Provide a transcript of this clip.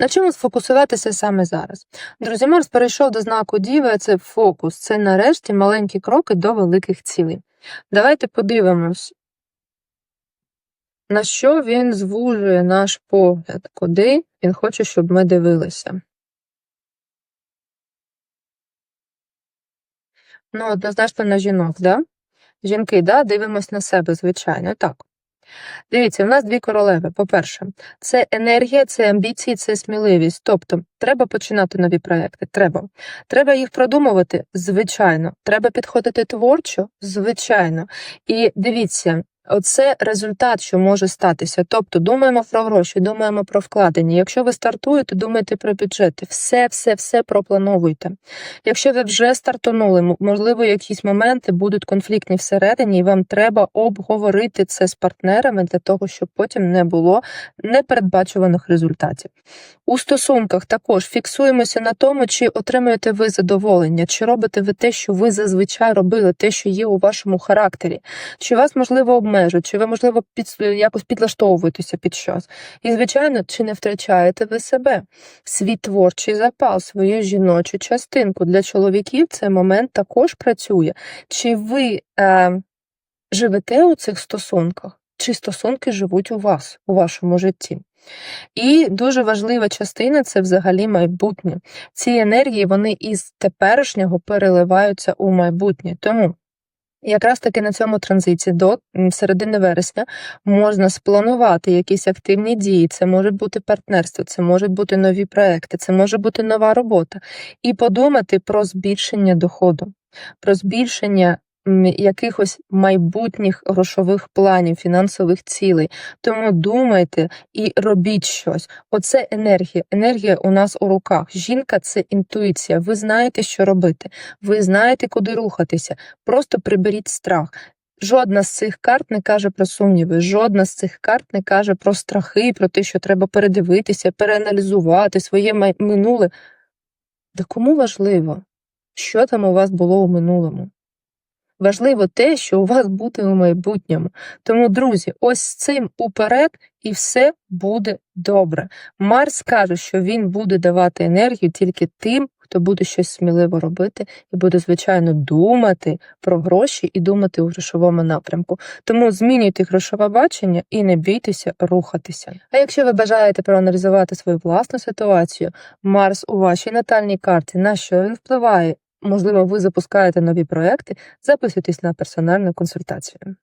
На чому сфокусуватися саме зараз? Друзі, Марс перейшов до знаку Діви, це фокус, це нарешті маленькі кроки до великих цілей. Давайте подивимось, на що він звужує наш погляд, куди він хоче, щоб ми дивилися. Ну, однозначно на жінок, да? Жінки, да, дивимось на себе, звичайно, так. Дивіться, в нас дві королеви. По-перше, це енергія, це амбіції, це сміливість. Тобто, треба починати нові проекти. Треба. Треба їх продумувати, звичайно. Треба підходити творчо, звичайно. І дивіться. Оце результат, що може статися. Тобто думаємо про гроші, думаємо про вкладення. Якщо ви стартуєте, думайте про бюджети. Все, все, все проплановуйте. Якщо ви вже стартанули, м- можливо, якісь моменти будуть конфліктні всередині, і вам треба обговорити це з партнерами для того, щоб потім не було непередбачуваних результатів. У стосунках також фіксуємося на тому, чи отримуєте ви задоволення, чи робите ви те, що ви зазвичай робили, те, що є у вашому характері, чи вас можливо обмежують, чи ви можливо під якось підлаштовуєтеся під щось. І звичайно, чи не втрачаєте ви себе, свій творчий запал, свою жіночу частинку для чоловіків. Цей момент також працює. Чи ви е, живете у цих стосунках, чи стосунки живуть у вас, у вашому житті? І дуже важлива частина це взагалі майбутнє. Ці енергії вони із теперішнього переливаються у майбутнє. Тому якраз таки на цьому транзиті до середини вересня можна спланувати якісь активні дії. Це може бути партнерство, це можуть бути нові проекти, це може бути нова робота, і подумати про збільшення доходу, про збільшення. Якихось майбутніх грошових планів, фінансових цілей. Тому думайте і робіть щось. Оце енергія. Енергія у нас у руках. Жінка це інтуїція. Ви знаєте, що робити. Ви знаєте, куди рухатися. Просто приберіть страх. Жодна з цих карт не каже про сумніви, жодна з цих карт не каже про страхи, про те, що треба передивитися, переаналізувати своє минуле. Да кому важливо, що там у вас було у минулому? Важливо те, що у вас буде у майбутньому. Тому, друзі, ось цим уперед і все буде добре. Марс каже, що він буде давати енергію тільки тим, хто буде щось сміливо робити і буде, звичайно, думати про гроші і думати у грошовому напрямку. Тому змінюйте грошове бачення і не бійтеся рухатися. А якщо ви бажаєте проаналізувати свою власну ситуацію, Марс у вашій натальній карті, на що він впливає? Можливо, ви запускаєте нові проекти, записуйтесь на персональну консультацію.